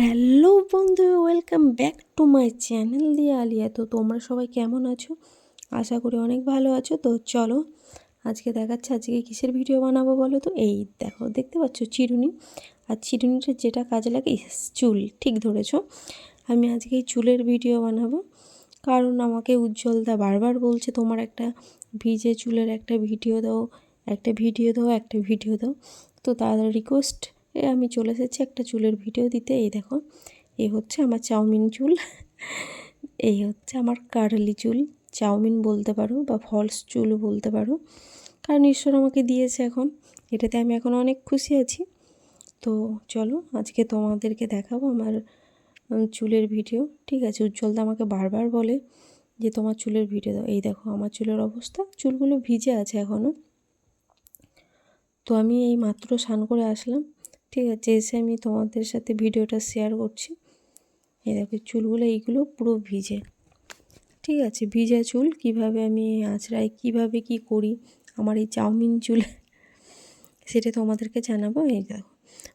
Hello বন্ধু, welcome back to my channel দিয়ে আলিয়া। তো তোমরা সবাই কেমন আছো? আশা করি অনেক ভালো আছো। তো চলো আজকে দেখাচ্ছে আজকে কিসের ভিডিও বানাবো বলো তো? এই দেখো, দেখতে পাচ্ছ চিরুনি? আর চিরুনিটা যেটা কাজে লাগে চুল, ঠিক ধরেছ। আমি আজকে এই চুলের ভিডিও বানাবো। কারণ আমাকে উজ্জ্বলদা বারবার বলছে, তোমার একটা ভিজে চুলের একটা ভিডিও দাও, একটা ভিডিও দাও, একটা ভিডিও দাও। তো তার রিকোয়েস্ট এ আমি চলে এসেছি একটা চুলের ভিডিও দিতে। এই দেখো এই হচ্ছে আমার চাউমিন চুল। এই হচ্ছে আমার কার্লি চুল। চাউমিন বলতে পারো বা ফলস চুল বলতে পারো। কারণ ঈশ্বর আমাকে দিয়েছে এখন। এটাতে আমি এখন অনেক খুশি আছি। তো চলো, আজকে তোমাদেরকে দেখাবো আমার চুলের ভিডিও। ঠিক আছে, উজ্জ্বলদা আমাকে বারবার বলে যে, তোমার চুলের ভিডিও দাও। এই দেখো, আমার চুলের অবস্থা। চুলগুলো ভিজে আছে এখনও তো আমি এই মাত্র স্নান করে আসলাম। ঠিক আছে, এসে আমি তোমাদের সাথে ভিডিওটা শেয়ার করছি। এই দেখো চুলগুলো, এইগুলো পুরো ভিজে। ঠিক আছে, ভিজা চুল, কীভাবে আমি আঁচড়াই, কীভাবে কি করি, আমার এই চাউমিন চুল, সেটা তোমাদেরকে জানাব। এই দেখো,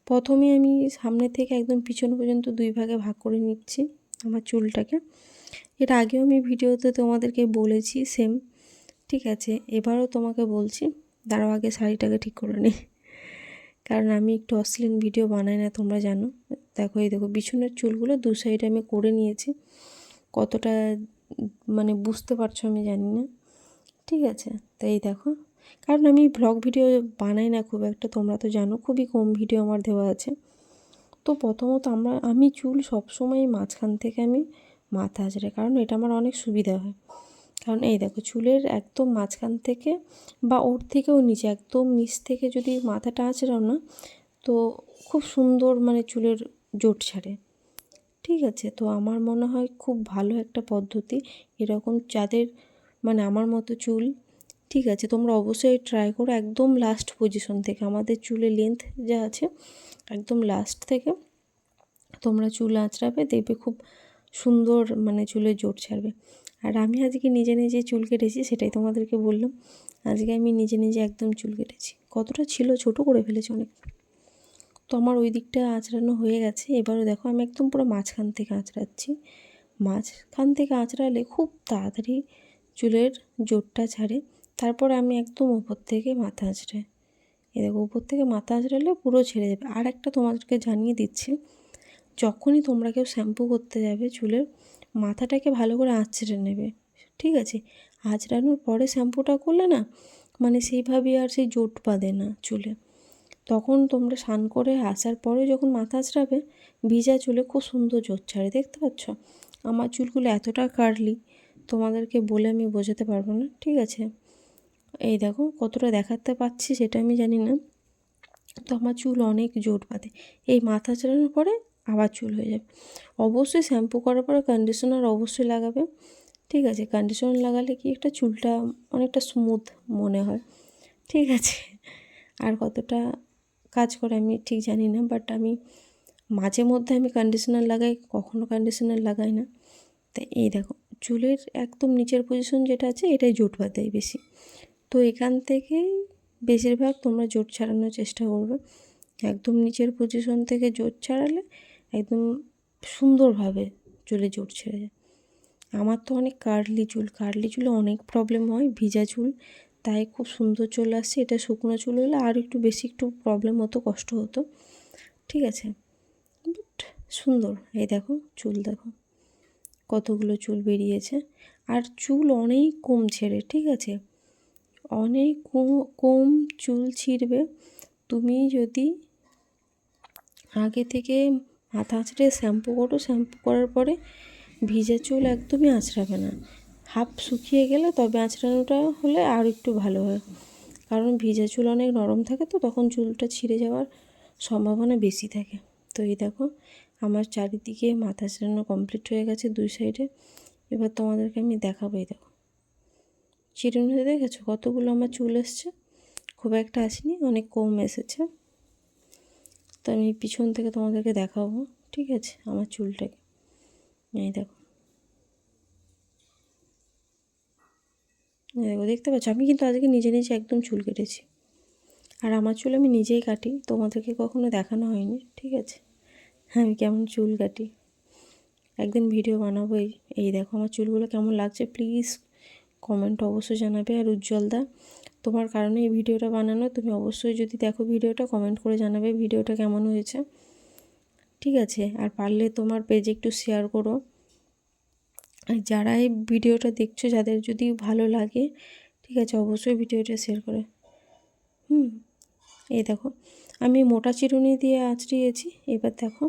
প্রথমে আমি সামনে থেকে একদম পিছন পর্যন্ত দুই ভাগে ভাগ করে নিচ্ছি আমার চুলটাকে। এটা আগেও আমি ভিডিওতে তোমাদেরকে বলেছি সেম ঠিক আছে, এবারও তোমাকে বলছি, দাঁড়াও, আগে শাড়িটাকে ঠিক করে নিই। কারণ আমি একটু অশ্লীল ভিডিও বানাই না, তোমরা জানো। দেখো, এই দেখো পিছনের চুলগুলো দু সাইডে আমি করে নিয়েছি। কতটা মানে বুঝতে পারছ আমি জানি না। ঠিক আছে, তাই দেখো। কারণ আমি ব্লগ ভিডিও বানাই না খুব একটা, তোমরা তো জানো, খুবই কম ভিডিও আমার দেওয়া আছে। তো প্রথমত আমরা, আমি চুল সবসময় মাঝখান থেকে আমি মাথা আঁচড়াই, কারণ এটা আমার অনেক সুবিধা হয়। কারণ এই দেখো চুলের একদম মাঝখান থেকে বা ওর থেকেও নিচে, একদম নিচ থেকে যদি মাথাটা আঁচড়াও না, তো খুব সুন্দর মানে চুলের জোট ছাড়ে। ঠিক আছে, তো আমার মনে হয় খুব ভালো একটা পদ্ধতি এরকম যাদের মানে আমার মতো চুল। ঠিক আছে, তোমরা অবশ্যই ট্রাই করো একদম লাস্ট পজিশন থেকে, আমাদের চুলের লেন্থ যা আছে একদম লাস্ট থেকে তোমরা চুল আঁচড়াবে, দেখবে খুব সুন্দর মানে চুলের জোট ছাড়বে। আর আমি আজকে নিজে নিজে চুল কেটেছি, সেটাই তোমাদেরকে বললাম। আজকে আমি নিজে নিজে একদম চুল কেটেছি। কতটা ছিল, ছোট করে ফেলেছি অনেক। তো আমার ওই দিকটা আঁচড়ানো হয়ে গেছে। এবারও দেখো, আমি একদম পুরো মাঝখান থেকে আঁচড়াচ্ছি। মাঝখান থেকে আঁচড়ালে খুব তাড়াতাড়ি চুলের জোরটা ছাড়ে। তারপর আমি একদম উপর থেকে মাথা আঁচড়াই। এ দেখো, উপর থেকে মাথা আঁচড়ালে পুরো ছেড়ে যাবে। আর একটা তোমাদেরকে জানিয়ে দিচ্ছি, যখনই তোমরা কেউ শ্যাম্পু করতে যাবে চুলের মাথাটাকে ভালো করে আঁচড়ে নেবে। ঠিক আছে? আঁচড়ানোর পরে শ্যাম্পুটা করলে না মানে সেইভাবে আর সেই জোট বাঁধে না চুলে। তখন তোমরা স্নান করে আসার পরে যখন মাথা আঁচড়াবে ভিজা চুলে খুব সুন্দর জোট ছাড়ে, দেখতে পাচ্ছ? আমার চুলগুলো এতটা কাটলি তোমাদেরকে বলে আমি বোঝাতে পারব না। ঠিক আছে? এই দেখো, কতটা দেখাতে পাচ্ছি সেটা আমি জানি না। তো আমার চুল অনেক জোট বাঁধে। এই মাথা চালানোর পরে আবার চুল হয়ে যাবে। অবশ্যই শ্যাম্পু করার পরে কন্ডিশনার অবশ্যই লাগাবে। ঠিক আছে কন্ডিশনার লাগালে কি একটা চুলটা অনেকটা স্মুথ মনে হয়। ঠিক আছে, আর কতটা কাজ করে আমি ঠিক জানি না বাট আমি মাঝে মধ্যে আমি কন্ডিশনার লাগাই, কখনো কন্ডিশনার লাগাই না। তা এই দেখো, চুলের একদম নিচের পজিশন যেটা আছে, এটাই জোট বাঁধে বেশি। তো এখান থেকেই বেশিরভাগ তোমরা জোট ছাড়ানোর চেষ্টা করবে। একদম নিচের পজিশন থেকে জোট ছাড়ালে একদম সুন্দরভাবে চুলে জোট ছেড়ে যায়। আমার তো অনেক কার্লি চুল কার্লি চুলে অনেক প্রবলেম হয়, ভিজা চুল, তাই খুব সুন্দর চলে আসছে। এটা শুকনো চুল হলে আর একটু বেশি একটু প্রবলেম হতো, কষ্ট হতো। ঠিক আছে বাট সুন্দর। এই দেখো চুল, দেখো কতগুলো চুল বেরিয়েছে। আর চুল অনেক কম ছেড়ে, ঠিক আছে? অনেক কম চুল ছিঁড়বে। তুমি যদি আগে থেকে মাথা আঁচড়ে শ্যাম্পু করো শ্যাম্পু করার পরে ভিজা চুল একদমই আঁচড়াবে না। হাফ শুকিয়ে গেলে তবে আঁচড়ানোটা হলে আর একটু ভালো হয়। কারণ ভিজা চুল অনেক নরম থাকে তো, তখন চুলটা ছিঁড়ে যাওয়ার সম্ভাবনা বেশি থাকে। তো এই দেখো, আমার চারিদিকে মাথা আঁচড়ানো কমপ্লিট হয়ে গেছে দুই সাইডে এবার তোমাদেরকে আমি দেখাবো এই দেখো। চিরুনিতে দেখেছ? কতগুলো আমার চুল এসছে? খুব একটা আসেনি, অনেক কম এসেছে। তো আমি পিছন থেকে তোমাদেরকে দেখাবো, ঠিক আছে? আমার চুলটাকে। এই দেখো। দেখো, দেখতে পাচ্ছ? আমি কিন্তু আজকে নিজে নিজে একদম চুল কেটেছি। আর আমার চুল আমি নিজেই কাটি, তোমাদেরকে কখনো দেখানো হয়নি, ঠিক আছে? আমি কেমন চুল কাটি। একদিন ভিডিও বানাবো এই এই দেখো আমার চুলগুলো কেমন লাগছে। প্লিজ কমেন্ট অবশ্যই জানাবে। আর উজ্জ্বলদা তোমার কারণে এই ভিডিওটা বানানো, তুমি অবশ্যই যদি দেখো ভিডিওটা কমেন্ট করে জানাবে ভিডিওটা কেমন হয়েছে। ঠিক আছে, আর পারলে তোমার পেজে একটু শেয়ার করো। আর যারা এই ভিডিওটা দেখছ, যাদের যদি ভালো লাগে, ঠিক আছে, অবশ্যই ভিডিওটা শেয়ার করে। হুম, এই দেখো, আমি মোটা চিরুনি দিয়ে আঁচড়িয়েছি, এবার দেখো,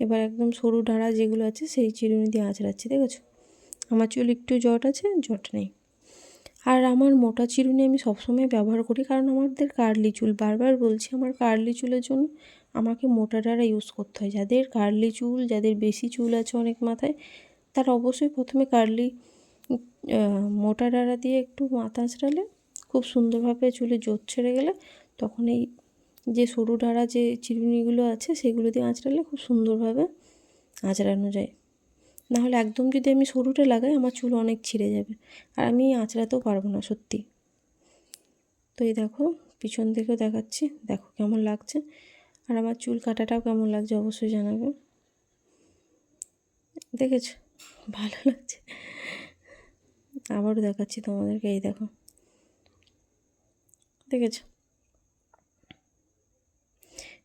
এবার একদম সরু ডাঁড়া যেগুলো আছে, সেই চিরুনি দিয়ে আঁচড়াচ্ছি, দেখেছ? আমার চুল একটু জট আছে, জট নেই। আর আমার মোটা চিরুনি আমি সবসময় ব্যবহার করি, কারণ আমাদের কার্লি চুল। বারবার বলছি, আমার কার্লি চুলের জন্য আমাকে মোটা ডাঁড়া ইউজ করতে হয়, যাদের কার্লি চুল, যাদের বেশি চুল আছে অনেক মাথায়, তারা অবশ্যই প্রথমে কার্লি মোটা ডাঁড়া দিয়ে একটু মাথা আঁচড়ালে, খুব সুন্দরভাবে চুলে জোর ছেড়ে গেলে, তখন এই যে সরু ডাঁড়া যে চিরুনিগুলো আছে, সেগুলো দিয়ে আঁচড়ালে খুব সুন্দরভাবে আঁচড়ানো যায়। নাহলে একদম যদি আমি সরুটা লাগাই আমার চুল অনেক ছিঁড়ে যাবে। আর আমি আঁচড়াতেও পারব না, সত্যি। তো এই দেখো, পিছন থেকেও দেখাচ্ছি, দেখো কেমন লাগছে। আর আমার চুল কাটাটাও কেমন লাগছে অবশ্যই জানাবে। দেখেছ? ভালো লাগছে। আবারও দেখাচ্ছি তোমাদেরকে, এই দেখো। দেখেছ?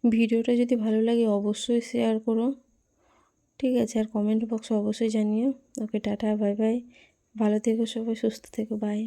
ভিডিওটা যদি ভালো লাগে অবশ্যই শেয়ার করো। ঠিক আছে, আর কমেন্ট বক্সে অবশ্যই জানিও। ওকে টাটা বাই বাই ভালো থেকো সবাই, সুস্থ থেকো বাই